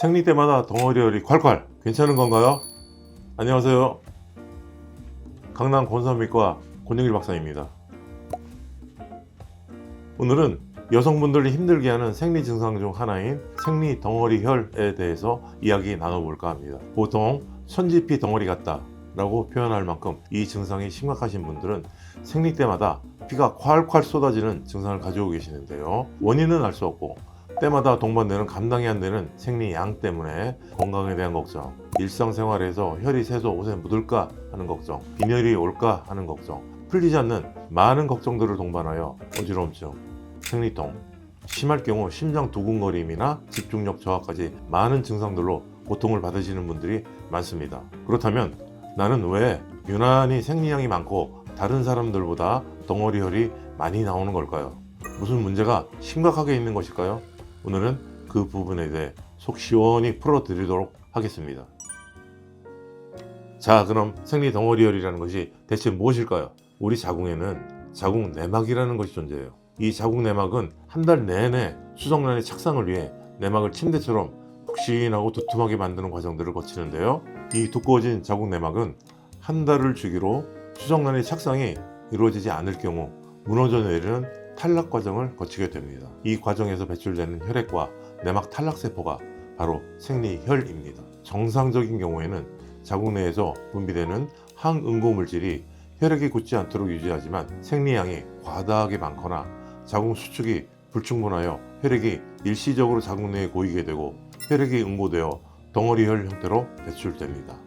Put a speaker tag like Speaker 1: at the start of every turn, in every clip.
Speaker 1: 생리 때마다 덩어리열이 콸콸 괜찮은 건가요? 안녕하세요. 강남 권선미과 권영일 박사입니다. 오늘은 여성분들이 힘들게 하는 생리 증상 중 하나인 생리 덩어리혈에 대해서 이야기 나눠볼까 합니다. 보통 천지피 덩어리 같다 라고 표현할 만큼 이 증상이 심각하신 분들은 생리 때마다 피가 콸콸 쏟아지는 증상을 가지고 계시는데요. 원인은 알 수 없고 때마다 동반되는 감당이 안 되는 생리 양 때문에 건강에 대한 걱정, 일상생활에서 혈이 새서 옷에 묻을까 하는 걱정, 빈혈이 올까 하는 걱정, 풀리지 않는 많은 걱정들을 동반하여 어지러움증, 생리통, 심할 경우 심장 두근거림이나 집중력 저하까지 많은 증상들로 고통을 받으시는 분들이 많습니다. 그렇다면 나는 왜 유난히 생리량이 많고 다른 사람들보다 덩어리혈이 많이 나오는 걸까요? 무슨 문제가 심각하게 있는 것일까요? 오늘은 그 부분에 대해 속 시원히 풀어드리도록 하겠습니다. 자, 그럼 생리 덩어리혈이라는 것이 대체 무엇일까요? 우리 자궁에는 자궁 내막이라는 것이 존재해요. 이 자궁 내막은 한 달 내내 수정란의 착상을 위해 내막을 침대처럼 푹신하고 두툼하게 만드는 과정들을 거치는데요. 이 두꺼워진 자궁 내막은 한 달을 주기로 수정란의 착상이 이루어지지 않을 경우 무너져 내리는 탈락 과정을 거치게 됩니다. 이 과정에서 배출되는 혈액과 내막 탈락 세포가 바로 생리혈입니다. 정상적인 경우에는 자궁 내에서 분비되는 항응고 물질이 혈액이 굳지 않도록 유지하지만 생리량이 과다하게 많거나 자궁 수축이 불충분하여 혈액이 일시적으로 자궁 내에 고이게 되고 혈액이 응고되어 덩어리혈 형태로 배출됩니다.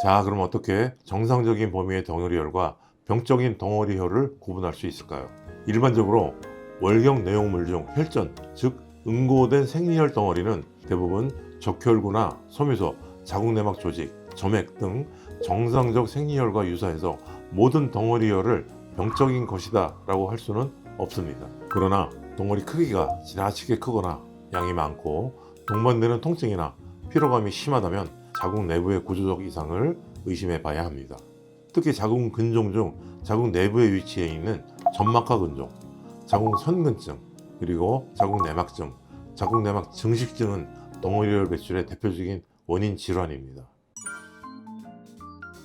Speaker 1: 자, 그럼 어떻게 정상적인 범위의 덩어리혈과 병적인 덩어리 혈을 구분할 수 있을까요? 일반적으로 월경 내용물 중 혈전, 즉 응고된 생리혈 덩어리는 대부분 적혈구나 섬유소, 자궁내막 조직, 점액 등 정상적 생리혈과 유사해서 모든 덩어리혈을 병적인 것이다 라고 할 수는 없습니다. 그러나 덩어리 크기가 지나치게 크거나 양이 많고 동반되는 통증이나 피로감이 심하다면 자궁 내부의 구조적 이상을 의심해 봐야 합니다. 특히 자궁 근종 중 자궁 내부에 위치해 있는 점막하 근종, 자궁 선근증, 그리고 자궁 내막증, 자궁 내막 증식증은 덩어리혈 배출의 대표적인 원인 질환입니다.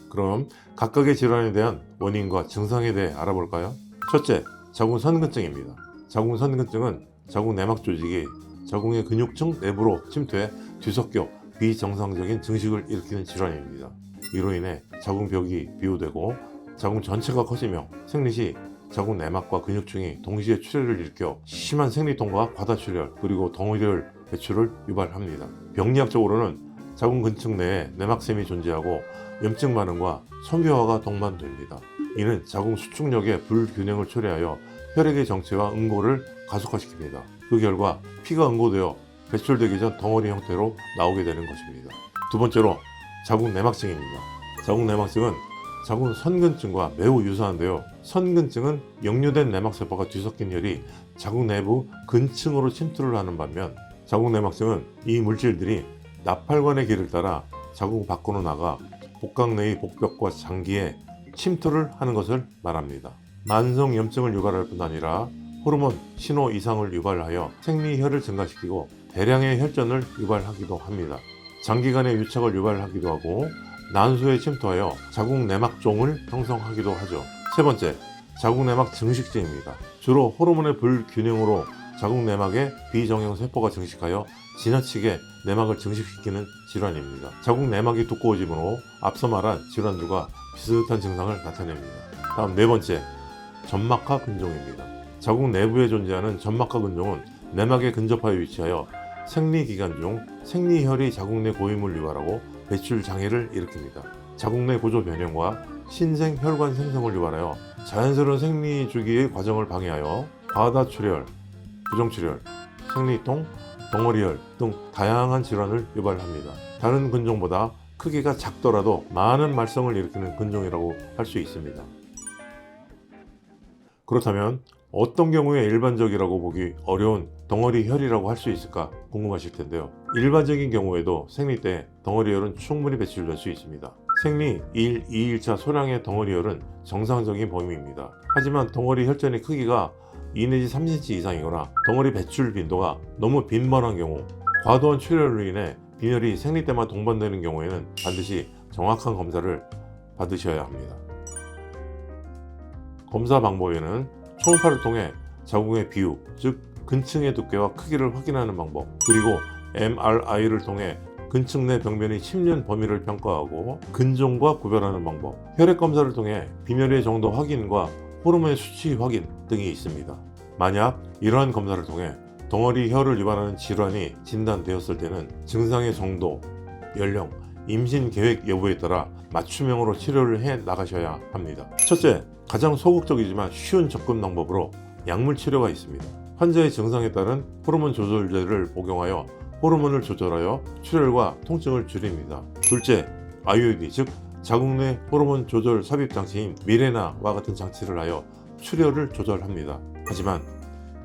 Speaker 1: 그럼 각각의 질환에 대한 원인과 증상에 대해 알아볼까요? 첫째, 자궁 선근증입니다. 자궁 선근증은 자궁 내막 조직이 자궁의 근육층 내부로 침투해 뒤섞여 비정상적인 증식을 일으키는 질환입니다. 이로 인해 자궁벽이 비호되고 자궁 전체가 커지며 생리 시 자궁 내막과 근육층이 동시에 출혈을 일으켜 심한 생리통과 과다출혈 그리고 덩어리혈 배출을 유발합니다. 병리학적으로는 자궁 근층 내에 내막샘이 존재하고 염증 반응과 섬유화가 동반됩니다. 이는 자궁 수축력의 불균형을 초래하여 혈액의 정체와 응고를 가속화시킵니다. 그 결과 피가 응고되어 배출되기 전 덩어리 형태로 나오게 되는 것입니다. 두 번째로 자궁 내막증입니다. 자궁 내막증은 자궁 선근증과 매우 유사한데요. 선근증은 역류된 내막세포가 뒤섞인 혈이 자궁 내부 근층으로 침투를 하는 반면 자궁 내막증은 이 물질들이 나팔관의 길을 따라 자궁 밖으로 나가 복강 내의 복벽과 장기에 침투를 하는 것을 말합니다. 만성 염증을 유발할 뿐 아니라 호르몬 신호 이상을 유발하여 생리 혈을 증가시키고 대량의 혈전을 유발하기도 합니다. 장기간의 유착을 유발하기도 하고 난소에 침투하여 자궁 내막종을 형성하기도 하죠. 세 번째, 자궁 내막 증식증입니다. 주로 호르몬의 불균형으로 자궁 내막의 비정형 세포가 증식하여 지나치게 내막을 증식시키는 질환입니다. 자궁 내막이 두꺼워지므로 앞서 말한 질환들과 비슷한 증상을 나타냅니다. 다음 네 번째, 점막하 근종입니다. 자궁 내부에 존재하는 점막하 근종은 내막에 근접하여 위치하여 생리 기간 중 생리혈이 자궁 내 고임을 유발하고 배출 장애를 일으킵니다. 자궁 내 구조 변형과 신생 혈관 생성을 유발하여 자연스러운 생리 주기의 과정을 방해하여 과다 출혈, 부정 출혈, 생리통, 덩어리혈 등 다양한 질환을 유발합니다. 다른 근종보다 크기가 작더라도 많은 말썽을 일으키는 근종이라고 할 수 있습니다. 그렇다면 어떤 경우에 일반적이라고 보기 어려운 덩어리 혈이라고 할 수 있을까 궁금하실 텐데요. 일반적인 경우에도 생리 때 덩어리 혈은 충분히 배출될 수 있습니다. 생리 1, 2일차 소량의 덩어리 혈은 정상적인 범위입니다. 하지만 덩어리 혈전의 크기가 2 내지 3cm 이상이거나 덩어리 배출 빈도가 너무 빈번한 경우 과도한 출혈로 인해 빈혈이 생리 때만 동반되는 경우에는 반드시 정확한 검사를 받으셔야 합니다. 검사 방법에는 초음파를 통해 자궁의 비율, 즉 근층의 두께와 크기를 확인하는 방법, 그리고 MRI를 통해 근층 내 병변의 침륜 범위를 평가하고 근종과 구별하는 방법, 혈액 검사를 통해 빈혈의 정도 확인과 호르몬의 수치 확인 등이 있습니다. 만약 이러한 검사를 통해 덩어리 혈을 유발하는 질환이 진단되었을 때는 증상의 정도, 연령, 임신 계획 여부에 따라 맞춤형으로 치료를 해 나가셔야 합니다. 첫째, 가장 소극적이지만 쉬운 접근 방법으로 약물 치료가 있습니다. 환자의 증상에 따른 호르몬 조절제를 복용하여 호르몬을 조절하여 출혈과 통증을 줄입니다. 둘째, IUD 즉 자궁 내 호르몬 조절 삽입 장치인 미레나와 같은 장치를 하여 출혈을 조절합니다. 하지만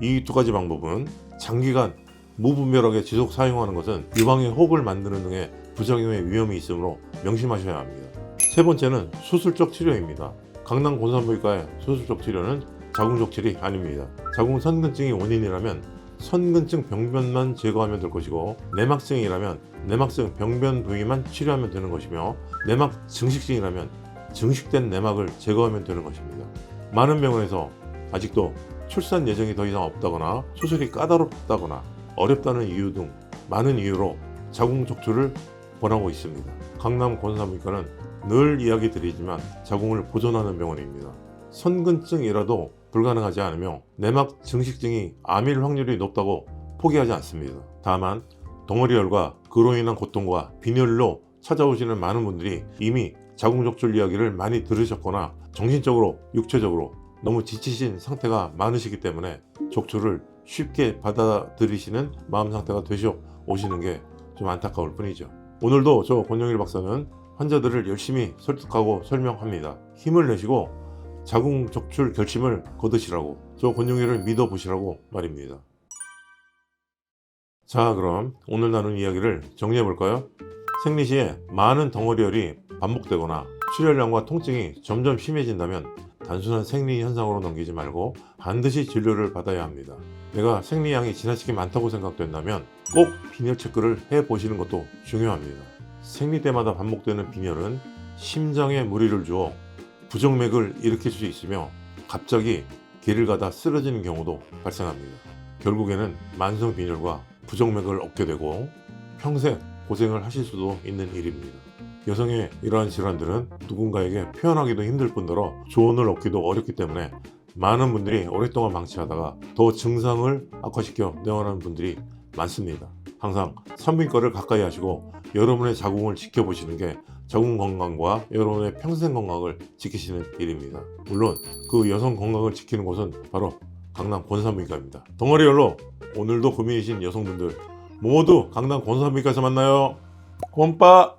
Speaker 1: 이 두 가지 방법은 장기간 무분별하게 지속 사용하는 것은 유방의 혹을 만드는 등의 부작용의 위험이 있으므로 명심하셔야 합니다. 세 번째는 수술적 치료입니다. 강남 곤산부인과의 수술적 치료는 자궁 적출이 아닙니다. 자궁 선근증이 원인이라면 선근증 병변만 제거하면 될 것이고 내막증이라면 내막증 병변 부위만 치료하면 되는 것이며 내막 증식증이라면 증식된 내막을 제거하면 되는 것입니다. 많은 병원에서 아직도 출산 예정이 더 이상 없다거나 수술이 까다롭다거나 어렵다는 이유 등 많은 이유로 자궁 적출을 권하고 있습니다. 강남 권사부인과는 늘 이야기 드리지만 자궁을 보존하는 병원입니다. 선근증이라도 불가능하지 않으며 내막 증식증이 암일 확률이 높다고 포기하지 않습니다. 다만 덩어리열과 그로 인한 고통과 빈혈로 찾아오시는 많은 분들이 이미 자궁 적출 이야기를 많이 들으셨거나 정신적으로 육체적으로 너무 지치신 상태가 많으시기 때문에 적출을 쉽게 받아들이시는 마음 상태가 되셔 오시는 게 좀 안타까울 뿐이죠. 오늘도 저 권영일 박사는 환자들을 열심히 설득하고 설명합니다. 힘을 내시고 자궁 적출 결심을 거두시라고 저 권영일을 믿어보시라고 말입니다. 자 그럼 오늘 나눈 이야기를 정리해 볼까요? 생리 시에 많은 덩어리열이 반복되거나 출혈량과 통증이 점점 심해진다면 단순한 생리 현상으로 넘기지 말고 반드시 진료를 받아야 합니다. 내가 생리량이 지나치게 많다고 생각된다면 꼭 빈혈 체크를 해 보시는 것도 중요합니다. 생리 때마다 반복되는 빈혈은 심장에 무리를 주어 부정맥을 일으킬 수 있으며 갑자기 길을 가다 쓰러지는 경우도 발생합니다. 결국에는 만성 빈혈과 부정맥을 얻게 되고 평생 고생을 하실 수도 있는 일입니다. 여성의 이러한 질환들은 누군가에게 표현하기도 힘들 뿐더러 조언을 얻기도 어렵기 때문에 많은 분들이 오랫동안 방치하다가 더 증상을 악화시켜 내원하는 분들이 많습니다. 항상 산부인과를 가까이 하시고 여러분의 자궁을 지켜보시는 게 자궁 건강과 여러분의 평생 건강을 지키시는 일입니다. 물론 그 여성 건강을 지키는 곳은 바로 강남 권산부인과입니다. 덩어리열로 오늘도 고민이신 여성분들 모두 강남 권산부인과에서 만나요. 곰빠